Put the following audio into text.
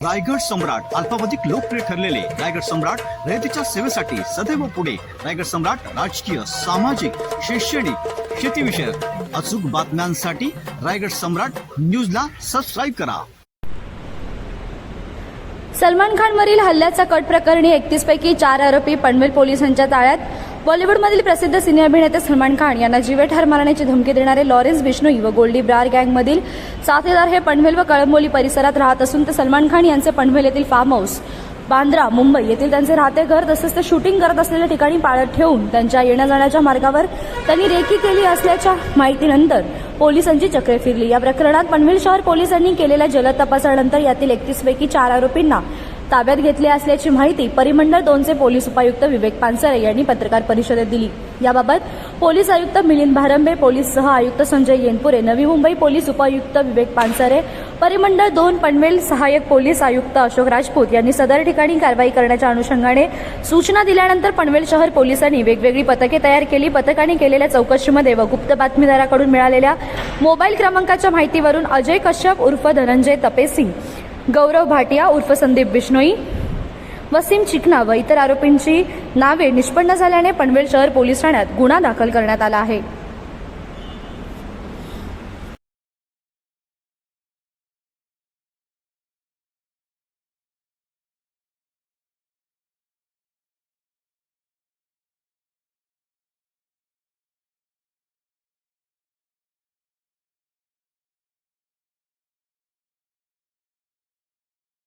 रायगड सम्राट अल्पावधिक लोकप्रिय ठरलेले रायगड सम्राट रयतेच्या सेवेसाठी सदैव पुढे. रायगड सम्राट राजकीय सामाजिक शैक्षणिक शेतीविषयक अचूक बातम्यांसाठी रायगड सम्राट न्यूजला सबस्क्राईब करा. सलमान खानवरील हल्ल्याचा कट प्रकरणी एकतीस पैकी चार आरोपी पनवेल पोलिसांच्या ताळ्यात बॉलिवूडमधील प्रसिद्ध सिने अभिनेते सलमान खान यांना जीवे ठार मारण्याची धमकी देणारे लॉरेन्स बिश्नोई व गोल्डी ब्रार गँगमधील साथीदार हे पनवेल व कळंबोली परिसरात राहत असून ते सलमान खान यांचे पनवेल येथील फार्म हाऊस बांद्रा मुंबई येथील त्यांचे राहते घर तसेच ते शूटिंग करत असलेल्या ठिकाणी पाळत ठेवून त्यांच्या येण्या जाण्याच्या मार्गावर त्यांनी रेकी केली असल्याच्या माहितीनंतर पोलिसांची चक्रे फिरली. या प्रकरणात पनवेल शहर पोलिसांनी केलेल्या जलद तपासानंतर यातील एकतीस पैकी चार आरोपींना ताब्यात घेतले असल्याची माहिती परिमंडळ दोनचे पोलीस उपायुक्त विवेक पानसरे यांनी पत्रकार परिषदेत दिली. याबाबत पोलीस आयुक्त मिलिंद भारंबे पोलीस सह आयुक्त संजय येनपुरे नवी मुंबई पोलीस उपायुक्त विवेक पानसरे परिमंडळ दोन पनवेल सहाय्यक पोलीस आयुक्त अशोक राजपूत यांनी सदर ठिकाणी कारवाई करण्याच्या अनुषंगाने सूचना दिल्यानंतर पनवेल शहर पोलिसांनी वेगवेगळी पथके तयार केली. पथकाने केलेल्या चौकशीमध्ये व गुप्त बातमीदाराकडून मिळालेल्या मोबाईल क्रमांकाच्या माहितीवरून अजय कश्यप उर्फ धनंजय तपेसिंग गौरव भाटिया उर्फ संदीप बिश्नोई वसीम चिकना व इतर आरोपींची नावे निष्पन्न झाल्याने पनवेल शहर पोलीस ठाण्यात गुन्हा दाखल करण्यात आला आहे.